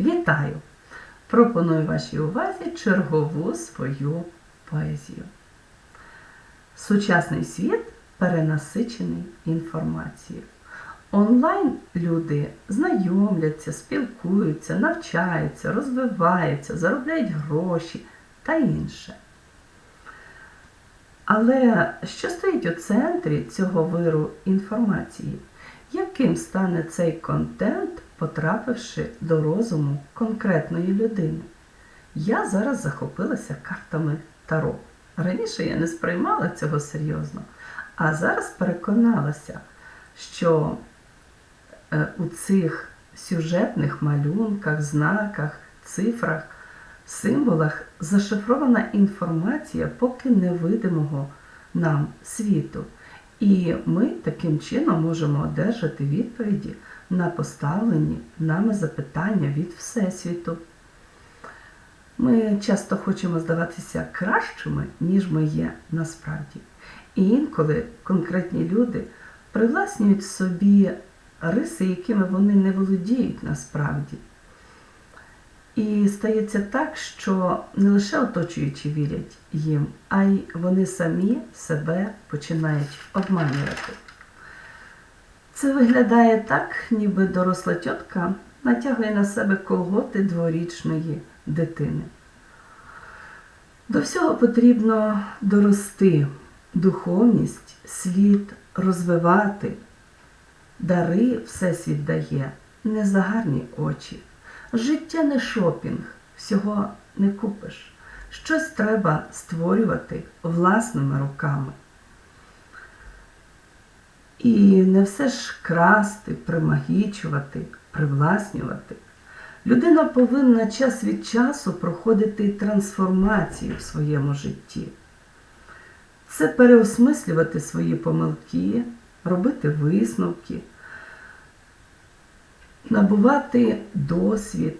Вітаю! Пропоную вашій увазі чергову свою поезію. Сучасний світ перенасичений інформацією. Онлайн люди знайомляться, спілкуються, навчаються, розвиваються, заробляють гроші та інше. Але що стоїть у центрі цього виру інформації? Яким стане цей контент, потрапивши до розуму конкретної людини? Я зараз захопилася картами Таро. Раніше я не сприймала цього серйозно, а зараз переконалася, що е, у цих сюжетних малюнках, знаках, цифрах, символах зашифрована інформація поки невидимого нам світу. І ми таким чином можемо одержати відповіді на поставлені нами запитання від Всесвіту. Ми часто хочемо здаватися кращими, ніж ми є насправді. І інколи конкретні люди привласнюють собі риси, якими вони не володіють насправді. І стається так, що не лише оточуючі вірять їм, а й вони самі себе починають обманювати. Це виглядає так, ніби доросла тітка натягує на себе колготи дворічної дитини. До всього потрібно дорости, духовність, слід розвивати, дари Всесвіт дає, не за гарні очі. Життя не шопінг, всього не купиш. Щось треба створювати власними руками. І не все ж красти, примагічувати, привласнювати. Людина повинна час від часу проходити трансформацію в своєму житті. Це переосмислювати свої помилки, робити висновки, набувати досвід,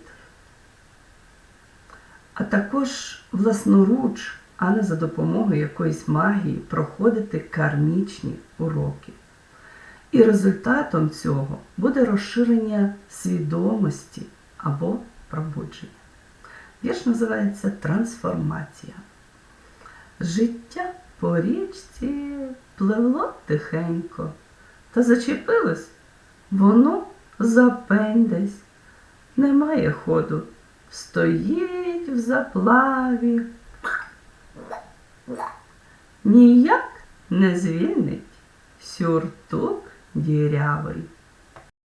а також власноруч, а не за допомогою якоїсь магії, проходити кармічні уроки. І результатом цього буде розширення свідомості або пробудження. Вірш називається Трансформація. Життя по річці пливло тихенько, та зачепилось воно за пень десь. Немає ходу, стоїть в заплаві. Ніяк не звільнить сюртук дірявий.